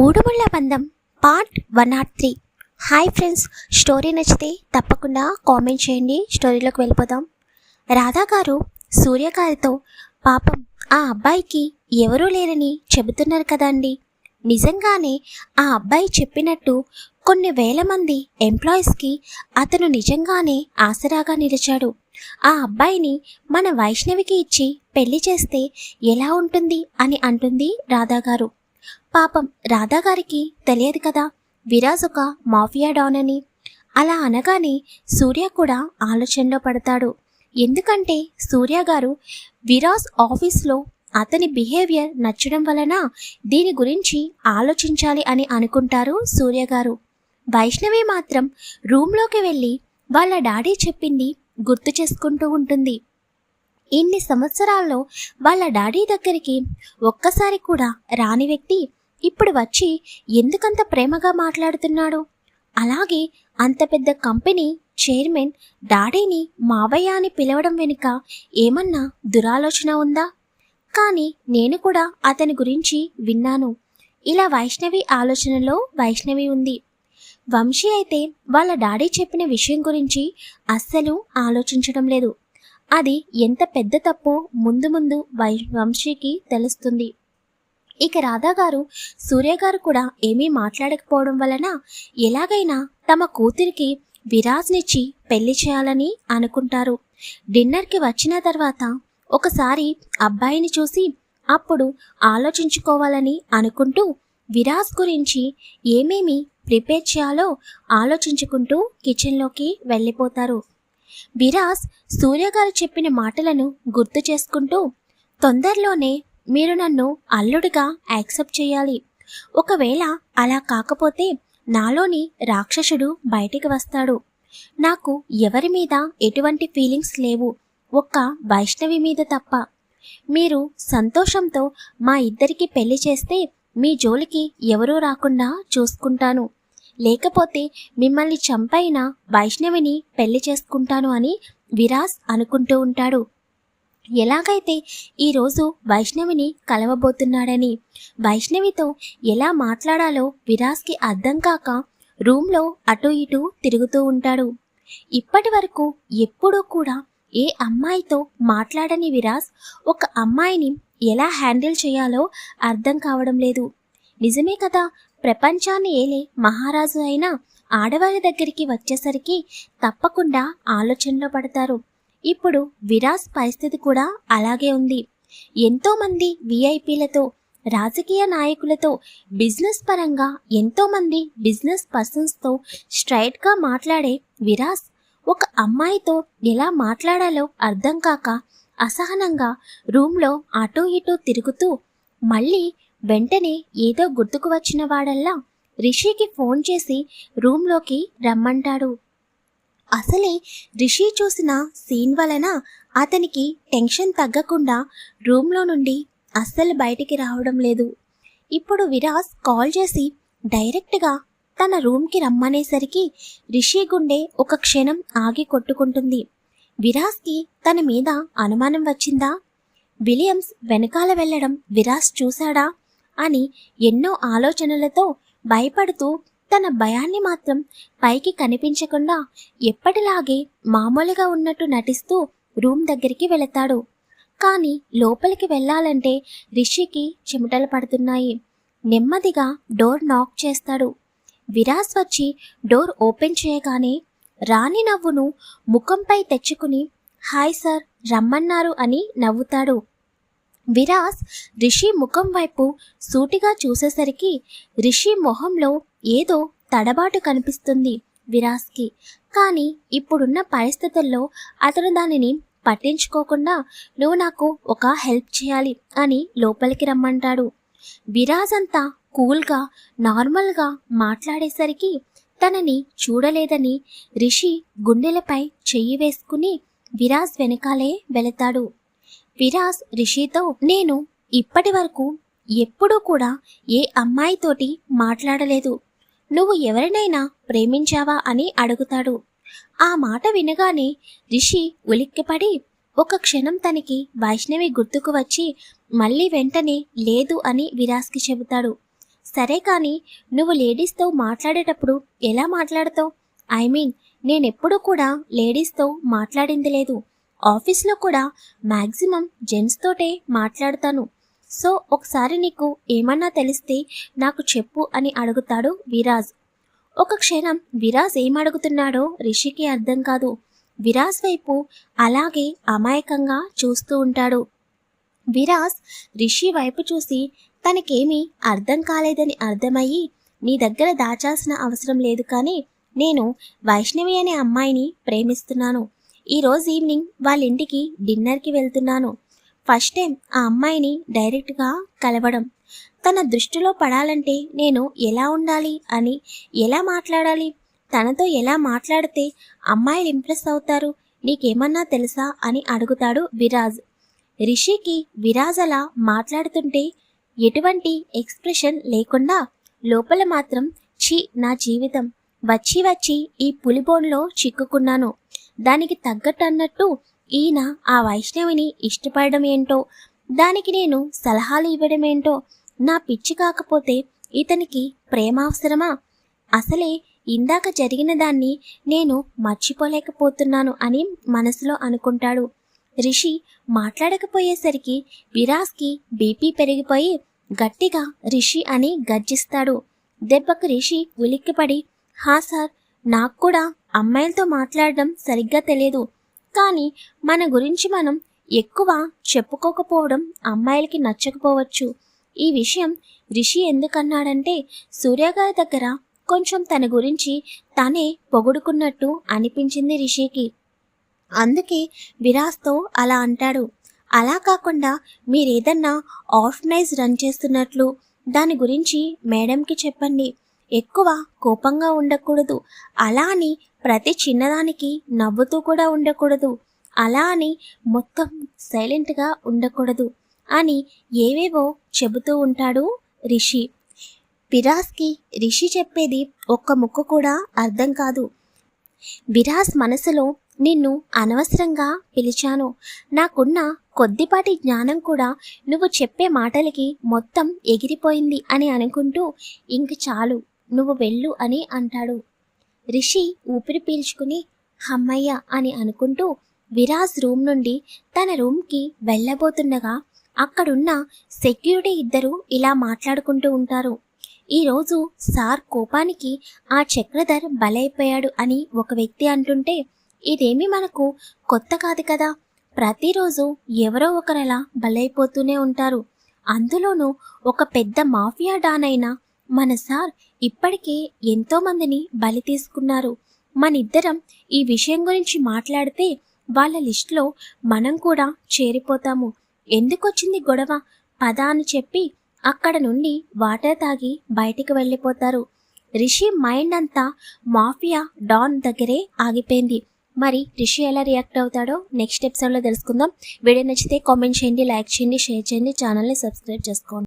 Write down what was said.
మూడుముళ్ళ బంధం part one naught three hi friends story నచ్చితే తప్పకుండా కామెంట్ చేయండి. స్టోరీలోకి వెళ్ళిపోదాం. రాధా గారు సూర్యగారితో పాపం ఆ అబ్బాయికి ఎవరూ లేరని చెబుతున్నారు కదండి నిజంగానే ఆ అబ్బాయి చెప్పినట్టు కొన్ని వేల మంది ఎంప్లాయీస్కి అతను నిజంగానే ఆసరాగా నిలిచాడు. ఆ అబ్బాయిని మన వైష్ణవికి ఇచ్చి పెళ్ళి చేస్తే ఎలా ఉంటుంది? అని అంటుంది రాధా గారు. పాపం రాధాగారికి తెలియదు కదా. విరాజ్ ఒక మాఫియా డాన్ అని. అలా అనగానే సూర్య కూడా ఆలోచనలో పడతాడు. ఎందుకంటే సూర్య గారు విరాజ్ ఆఫీస్లో అతని బిహేవియర్ నచ్చడం వలన దీని గురించి ఆలోచించాలి అని అనుకుంటారు సూర్య గారు. వైష్ణవి మాత్రం రూమ్లోకి వెళ్ళి వాళ్ళ డాడీ చెప్పింది గుర్తు చేసుకుంటూ ఉంటుంది. ఇన్ని సంవత్సరాల్లో వాళ్ళ డాడీ దగ్గరికి ఒక్కసారి కూడా రాని వ్యక్తి ఇప్పుడు వచ్చి ఎందుకంత ప్రేమగా మాట్లాడుతున్నాడు? అలాగే అంత పెద్ద కంపెనీ చైర్మన్ డాడీని మావయ్య అని పిలవడం వెనుక ఏమన్నా దురాలోచన ఉందా? కానీ నేను కూడా అతని గురించి విన్నాను. ఇలా వైష్ణవి ఆలోచనలో వైష్ణవి ఉంది. వంశీ అయితే వాళ్ళ డాడీ చెప్పిన విషయం గురించి అస్సలు ఆలోచించడం లేదు. అది ఎంత పెద్ద తప్పో ముందు ముందు వై వంశీకి తెలుస్తుంది. ఇక రాధా గారు సూర్య గారు కూడా ఏమీ మాట్లాడకపోవడం వలన ఎలాగైనా తమ కూతురికి విరాజ్నిచ్చి పెళ్ళి చేయాలని అనుకుంటారు. డిన్నర్కి వచ్చిన తర్వాత ఒకసారి అబ్బాయిని చూసి అప్పుడు ఆలోచించుకోవాలని అనుకుంటూ విరాజ్ గురించి ఏమేమి ప్రిపేర్ చేయాలో ఆలోచించుకుంటూ కిచెన్లోకి వెళ్ళిపోతారు. విరాజ్ సూర్య గారు చెప్పిన మాటలను గుర్తు చేసుకుంటూ తొందరలోనే మీరు నన్ను అల్లుడిగా యాక్సెప్ట్ చేయాలి. ఒకవేళ అలా కాకపోతే నాలోని రాక్షసుడు బయటికి వస్తాడు. నాకు ఎవరి మీద ఎటువంటి ఫీలింగ్స్ లేవు. ఒక్క వైష్ణవి మీద తప్ప. మీరు సంతోషంతో మా ఇద్దరికి పెళ్ళి చేస్తే మీ జోలికి ఎవరూ రాకుండా చూసుకుంటాను. లేకపోతే మిమ్మల్ని చంపైన వైష్ణవిని పెళ్ళి చేసుకుంటాను అని విరాస్ అనుకుంటూ ఉంటాడు. ఎలాగైతే ఈరోజు వైష్ణవిని కలవబోతున్నాడని వైష్ణవితో ఎలా మాట్లాడాలో విరాస్కి అర్థం కాక రూమ్లో అటు ఇటు తిరుగుతూ ఉంటాడు. ఇప్పటి వరకు ఎప్పుడూ కూడా ఏ అమ్మాయితో మాట్లాడని విరాస్ ఒక అమ్మాయిని ఎలా హ్యాండిల్ చేయాలో అర్థం కావడం లేదు. నిజమే కదా ప్రపంచాన్ని ఏలే మహారాజు అయినా ఆడవారి దగ్గరికి వచ్చేసరికి తప్పకుండా ఆలోచనలో పడతారు. ఇప్పుడు విరాస్ పరిస్థితి కూడా అలాగే ఉంది. ఎంతోమంది విఐపీలతో రాజకీయ నాయకులతో బిజినెస్ పరంగా ఎంతోమంది బిజినెస్ పర్సన్స్తో స్ట్రైట్గా మాట్లాడే విరాస్ ఒక అమ్మాయితో ఎలా మాట్లాడాలో అర్థం కాక అసహనంగా రూమ్లో అటూ ఇటూ తిరుగుతూ మళ్ళీ వెంటనే ఏదో గుర్తుకు వచ్చిన వాడల్లా రిషికి ఫోన్ చేసి రూమ్లోకి రమ్మంటాడు. అసలే రిషి చూసిన సీన్ వలన అతనికి టెన్షన్ తగ్గకుండా రూమ్లో నుండి అస్సలు బయటికి రావడం లేదు. ఇప్పుడు విరాస్ కాల్ చేసి డైరెక్ట్గా తన రూమ్కి రమ్మనేసరికి రిషి గుండె ఒక క్షణం ఆగి కొట్టుకుంటుంది. విరాస్కి తన మీద అనుమానం వచ్చిందా? విలియమ్స్ వెనకాల వెళ్ళడం విరాస్ చూశాడా? అని ఎన్నో ఆలోచనలతో భయపడుతూ తన భయాన్ని మాత్రం పైకి కనిపించకుండా ఎప్పటిలాగే మామూలుగా ఉన్నట్టు నటిస్తూ రూమ్ దగ్గరికి వెళతాడు. కానీ లోపలికి వెళ్ళాలంటే రిషికి చెమటలు పడుతున్నాయి. నెమ్మదిగా డోర్ నాక్ చేస్తాడు. విరాస్ వచ్చి డోర్ ఓపెన్ చేయగానే రాణి నవ్వును ముఖంపై తెచ్చుకుని హాయ్ సార్ రమ్మన్నారు అని నవ్వుతాడు. విరాస్ రిషి ముఖం వైపు సూటిగా చూసేసరికి రిషి మొహంలో ఏదో తడబాటు కనిపిస్తుంది విరాస్కి. కానీ ఇప్పుడున్న పరిస్థితుల్లో అతను దానిని పట్టించుకోకుండా నువ్వు నాకు ఒక హెల్ప్ చేయాలి అని లోపలికి రమ్మంటాడు. విరాజ్ అంతా కూల్గా నార్మల్గా మాట్లాడేసరికి తనని చూడలేదని రిషి గుండెలపై చెయ్యి వేసుకుని విరాజ్ వెనకాలే వెళతాడు. విరాజ్ రిషితో నేను ఇప్పటి వరకు ఎప్పుడూ కూడా ఏ అమ్మాయితోటి మాట్లాడలేదు. నువ్వు ఎవరినైనా ప్రేమించావా అని అడుగుతాడు. ఆ మాట వినగానే రిషి ఉలిక్కిపడి ఒక క్షణం తనకి వైష్ణవి గుర్తుకు వచ్చి మళ్ళీ వెంటనే లేదు అని విరాస్కి చెబుతాడు. సరే కానీ నువ్వు లేడీస్తో మాట్లాడేటప్పుడు ఎలా మాట్లాడతావు? ఐ మీన్ నేనెప్పుడు కూడా లేడీస్తో మాట్లాడింది లేదు. ఆఫీస్లో కూడా మ్యాక్సిమం జెంట్స్ తోటే మాట్లాడతాను. సో ఒకసారి నీకు ఏమన్నా తెలిస్తే నాకు చెప్పు అని అడుగుతాడు విరాజ్. ఒక క్షణం విరాజ్ ఏమడుగుతున్నాడో రిషికి అర్థం కాదు. విరాజ్ వైపు అలాగే అమాయకంగా చూస్తూ ఉంటాడు. విరాజ్ రిషి వైపు చూసి తనకేమీ అర్థం కాలేదని అర్థమయ్యి నీ దగ్గర దాచాల్సిన అవసరం లేదు కానీ నేను వైష్ణవి అనే అమ్మాయిని ప్రేమిస్తున్నాను. ఈరోజు ఈవినింగ్ వాళ్ళ ఇంటికి డిన్నర్కి వెళ్తున్నాను. ఫస్ట్ టైం ఆ అమ్మాయిని డైరెక్ట్గా కలవడం. తన దృష్టిలో పడాలంటే నేను ఎలా ఉండాలి అని ఎలా మాట్లాడాలి? తనతో ఎలా మాట్లాడితే అమ్మాయిలు ఇంప్రెస్ అవుతారు? నీకేమన్నా తెలుసా అని అడుగుతాడు విరాజ్. రిషికి విరాజ్ అలా మాట్లాడుతుంటే ఎటువంటి ఎక్స్ప్రెషన్ లేకుండా లోపల మాత్రం ఛీ నా జీవితం. వచ్చి వచ్చి ఈ పులిబోన్లో చిక్కుకున్నాను. దానికి తగ్గట్టు అన్నట్టు ఈయన ఆ వైష్ణవిని ఇష్టపడడం ఏంటో దానికి నేను సలహాలు ఇవ్వడం ఏంటో నా పిచ్చి కాకపోతే ఇతనికి ప్రేమ అవసరమా అసలే ఇందాక జరిగిన దాన్ని నేను మర్చిపోలేకపోతున్నాను అని మనసులో అనుకుంటాడు. రిషి మాట్లాడకపోయేసరికి విరాస్కి బీపీ పెరిగిపోయి గట్టిగా రిషి అని గర్జిస్తాడు. దెబ్బకు రిషి ఉలిక్కిపడి హా సార్ నాకు కూడా అమ్మాయిలతో మాట్లాడడం సరిగ్గా తెలియదు. కానీ మన గురించి మనం ఎక్కువ చెప్పుకోకపోవడం అమ్మాయిలకి నచ్చకపోవచ్చు. ఈ విషయం రిషి ఎందుకన్నాడంటే సూర్యగారి దగ్గర కొంచెం తన గురించి తనే పొగుడుకున్నట్టు అనిపించింది రిషికి. అందుకే విరాస్తో అలా అంటాడు. అలా కాకుండా మీరేదన్నా ఆర్ఫనైజ్ రన్ చేస్తున్నట్లు దాని గురించి మేడంకి చెప్పండి. ఎక్కువ కోపంగా ఉండకూడదు. అలా అని ప్రతి చిన్నదానికి నవ్వుతూ కూడా ఉండకూడదు. అలా అని మొత్తం సైలెంట్గా ఉండకూడదు అని ఏవేవో చెబుతూ ఉంటాడు రిషి. విరాస్కి రిషి చెప్పేది ఒక్క ముక్క కూడా అర్థం కాదు. విరాస్ మనసులో నిన్ను అనవసరంగా పిలిచాను. నాకున్న కొద్దిపాటి జ్ఞానం కూడా నువ్వు చెప్పే మాటలకి మొత్తం ఎగిరిపోయింది అని అనుకుంటూ ఇంక చాలు. నువ్వు వెళ్ళు అని అంటాడు. రిషి ఊపిరి పీల్చుకుని హమ్మయ్య అని అనుకుంటూ విరాజ్ రూమ్ నుండి తన రూమ్కి వెళ్ళబోతుండగా అక్కడున్న సెక్యూరిటీ ఇద్దరు ఇలా మాట్లాడుకుంటూ ఉంటారు. ఈరోజు సార్ కోపానికి ఆ చక్రధర్ బలైపోయాడు అని ఒక వ్యక్తి అంటుంటే ఇదేమి మనకు కొత్త కాదు కదా. ప్రతిరోజు ఎవరో ఒకరలా బలైపోతూనే ఉంటారు. అందులోనూ ఒక పెద్ద మాఫియా డాన్ అయిన మన సార్ ఇప్పటికే ఎంతో మందిని బలి తీసుకున్నారు. మనిద్దరం ఈ విషయం గురించి మాట్లాడితే వాళ్ళ లిస్టులో మనం కూడా చేరిపోతాము. ఎందుకొచ్చింది గొడవ? పద అని చెప్పి అక్కడ నుండి వాటర్ తాగి బయటికి వెళ్ళిపోతారు. రిషి మైండ్ అంతా మాఫియా డాన్ దగ్గరే ఆగిపోయింది. మరి రిషి ఎలా రియాక్ట్ అవుతాడో నెక్స్ట్ ఎపిసోడ్లో తెలుసుకుందాం. వీడియో నచ్చితే కామెంట్ చేయండి లైక్ చేయండి షేర్ చేయండి ఛానల్ని సబ్స్క్రైబ్ చేసుకోండి.